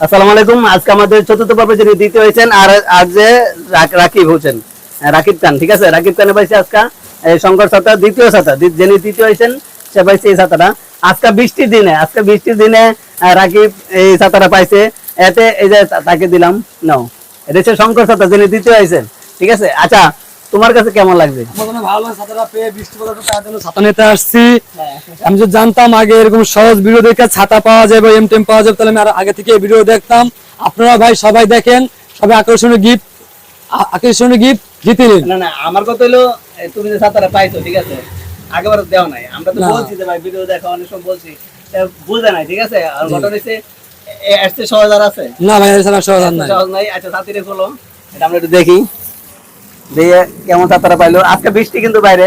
আসসালামু আলাইকুম। আজকে আমাদের চতুর্থ পর্বে যিনি দ্বিতীয় হয়েছেন আর আজ রাকিব আহ, রাকিব খান ঠিক আছে? রাকিব খানে পাইছে আজকে শঙ্কর ছাতা দ্বিতীয় ছাতা যিনি তৃতীয় হয়েছেন সে পাইছে এই ছাতাটা আজকে বৃষ্টির দিনে আজকে বৃষ্টির দিনে রাকিব এই ছাতাটা পাইছে। এতে এই যে তাকে দিলাম নাও। এটা হচ্ছে শঙ্কর ছাতা যিনি দ্বিতীয় হয়েছেন ঠিক আছে? আচ্ছা তোমার কাছে কেমন লাগছে আমার জন্য ভালো লাগে ছাতাটা পেয়ে বৃষ্টি পড়ার তার জন্য ছাতা নিতে আসছি। আমি যদি জানতাম আগে এরকম সহজ ভিডিও দেখে ছাতা পাওয়া যাবে এম টেম পাওয়া যাবে তাহলে আমি আগে থেকে ভিডিও দেখতাম। আপনারা ভাই সবাই দেখেন সবাই আকর্ষণীয় গিফট আকর্ষণীয় গিফট জিতে নিন। না না আমার কথা হলো তুমি যে ছাতাটা পাইছো ঠিক আছে? আগেবার দেওয়া নাই। আমরা তো বলছি যে ভাই ভিডিও দেখো অনেক সময় বলছি। বুঝে নাই ঠিক আছে? আর ঘটনা হচ্ছে এর সহজ আর আছে? না ভাই এছাড়া সহজ আর নাই। সহজ নাই। আচ্ছা ছাতিরে খোলো। এটা আমরা একটু দেখি। দিয়ে কেমন ছাতাটা পাইলো? আজকে বৃষ্টি কিন্তু বাইরে।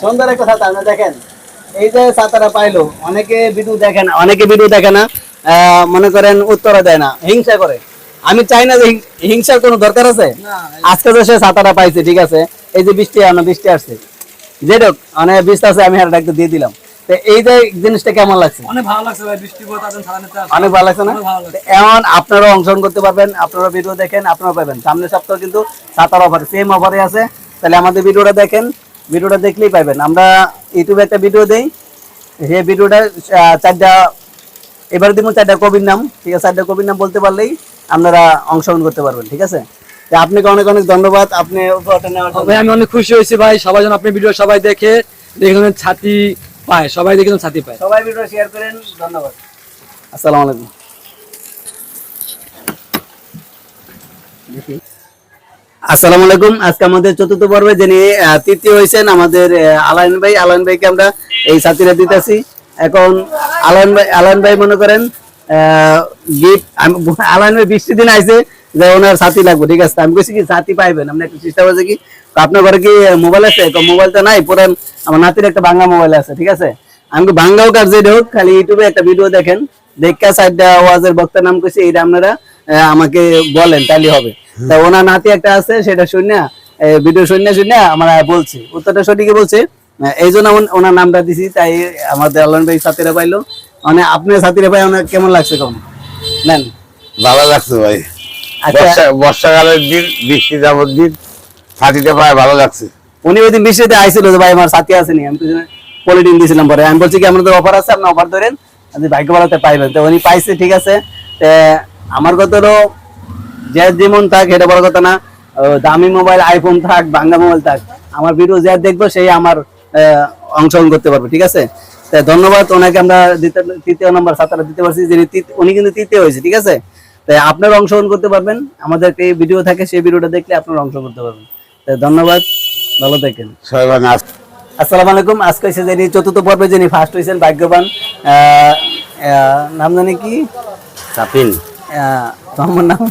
সুন্দর একটা ছাতা আপনি দেখেন? এই যে ছাতাটা পাইলো অনেকে ভিডিও দেখে না অনেকে ভিডিও দেখে না আহ, মনে করেন উত্তর দেয় না হিংসা করে। আমি চাই না যে হিংসার কোনো দরকার আছে? আজকে তো সে ছাতাটা পাইছে ঠিক আছে? এই যে বৃষ্টি আনো বৃষ্টি আসছে। যে হোক অনেক বৃষ্টি আছে আমি হারটা একটু দিয়ে দিলাম। এই যে জিনিসটা কেমন লাগছে? অনেক ভালো লাগছে ভাই অনেক ভালো না? এমন আপনারাও অংশগ্রহণ করতে পারবেন আপনারা ভিডিও দেখেন আপনারা পাবেন। সামনের সপ্তাহে কিন্তু ছাতার অফার সেম অফারে আছে। তাহলে আমাদের ভিডিওটা দেখেন ভিডিওটা দেখলেই পাবেন আমরা ইউটিউবে একটা ভিডিও দেই সেই ভিডিওটা চারটা এবারে দিব চারটা কবির নাম ঠিক আছে? চারটা কবির নাম বলতে পারলেই আপনারা অংশগ্রহণ করতে পারবেন ঠিক আছে? আপনাকে অনেক অনেক ধন্যবাদ আপনি। ভাই আমি অনেক খুশি হয়েছি ভাই। সবাই যেন আপনি ভিডিও সবাই দেখে দেখুন ছাতি পায়। সবাই দেখে ছাতি পায়। সবাই ভিডিও শেয়ার করেন ধন্যবাদ। আসসালামু আলাইকুম। আসসালামু আলাইকুম। আজকে আমাদের চতুর্থ পর্বে যিনি তৃতীয় হয়েছেন আমাদের আহ, আলাইন ভাই। আলাইন ভাইকে আমরা এই সাথীরা দিতেছি। এখন আলাইন ভাই আলাইন ভাই মনে করেন গিফট আলাইন ভাই বৃষ্টি দিন আইছে। যে ওনার সাথী লাগবে ঠিক আছে? আমি কইছি কি সাথী পাইবেন? আপনি একটু চেষ্টা করছে কি আপনার ঘরে কি মোবাইল আছে? মোবাইল তো নাই পুরান আমার নাতির একটা বাংলা মোবাইল আছে ঠিক আছে? আমি বাংলা হোক যে হোক খালি ইউটিউবে একটা ভিডিও দেখেন। দেখা সাইডটা ওয়াজের বক্তার নাম কইছে এইটা আপনারা আমাকে বলেন তাহলে হবে। তা ওনার নাতি একটা আছে সেটা শুনে ভিডিও শুনে শুনে আমার বলছি। উত্তরটা সঠিকই বলছে। এই জন্য ওনার নামটা দিছি তাই আমাদের আল্লাহ ভাই সাথীরা পাইলো। মানে আপনার সাথীরা পাই ওনার কেমন লাগছে কম? নেন। ভালো লাগছে ভাই। বর্ষাকালের দিন বৃষ্টি যাবত দিন ছাতিতে পায় ভালো লাগছে। উনি ওই দিন বৃষ্টিতে আইছিল যে ভাই আমার সাথী আসেনি আমি তো পলিটিন দিয়েছিলাম পরে। আমি বলছি কি আপনাদের অফার আছে? আপনি অফার ধরেন আপনি ভাগ্য বাড়াতে পাইবেন। তো উনি পাইছে ঠিক আছে। আমার কথা হলো যে যেমন থাক এটা বড় কথা না। দামি মোবাইল আইফোন থাক বাংলা মোবাইল থাক আমার ভিডিও যে দেখব সেই আমার অংশগ্রহণ করতে পারবে ঠিক আছে? ধন্যবাদ ওনাকে আমরা দ্বিতীয়- তৃতীয় নম্বর সাঁতারা দিতে পারছি যিনি উনি কিন্তু তৃতীয় হয়েছে ঠিক আছে? তাই আপনার অংশগ্রহণ করতে পারবেন। আমাদের একটা ভিডিও থাকে সেই ভিডিওটা দেখলে আপনারা অংশগ্রহণ করতে পারবেন। তাই ধন্যবাদ ভালো থাকেন। সবাই ভালো আসসালামু আলাইকুম আজকে হচ্ছে যিনি চতুর্থ পর্বে যিনি ফার্স্ট হয়েছেন ভাগ্যবান নাম জানি কি? চাপিন আহ, তোমার নাম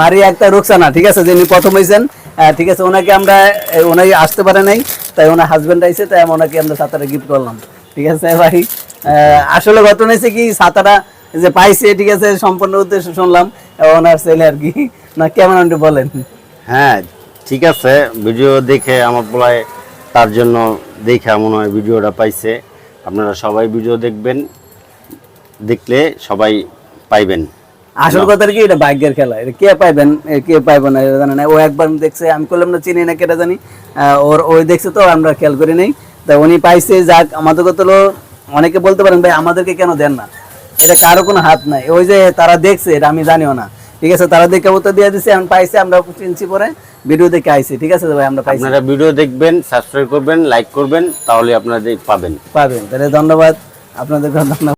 মারিয়া একটা রুকসানা। ঠিক আছে যিনি প্রথম হয়েছেন। আহ, ঠিক আছে ওনাকে আমরা এ, ওনাকে আসতে পারে নাই তাই ওনার হাজবেন্ড আইছে তাই ওনাকে আমরা সাঁতারে গিফট করলাম। ঠিক আছে ভাই। আসলে ঘটনা হয়েছে কি সাঁতারা যে পাইছে ঠিক আছে সম্পূর্ণ উদ্দেশ্য শুনলাম ওনার ছেলে আর কি। না কেমন একটু বলেন? হ্যাঁ ঠিক আছে ভিডিও দেখে আমার বলায় তার জন্য দেখে মনে হয় ভিডিওটা পাইছে। আপনারা সবাই ভিডিও দেখবেন দেখলে সবাই পাইবেন। আসল কথা কি এটা ভাগ্যের খেলা। এটা কে পাইবেন কে পাইবেন না এটা জানে না। ও একবার দেখছে আমি করলাম না চিনি না কেটা জানি। ওর ওই দেখছে তো আমরা খেয়াল করি নাই। তা উনি পাইছে যাক আমাদের কথা হলো অনেকে বলতে পারেন ভাই আমাদেরকে কেন দেন না? এটা কারও কোনো হাত নাই। ওই যে তারা দেখছে এটা আমি জানিও না। ঠিক আছে তারা দেখে উত্তর দিয়ে দিচ্ছে এখন পাইছে আমরা চিনছি পরে। ভিডিও দেখে আইছি ঠিক আছে ভাই আমরা পাইছি। আপনারা ভিডিও দেখবেন সাবস্ক্রাইব করবেন লাইক করবেন তাহলে আপনারা পাবেন। পাবেন। তাহলে ধন্যবাদ। আপনাদের ধন্যবাদ।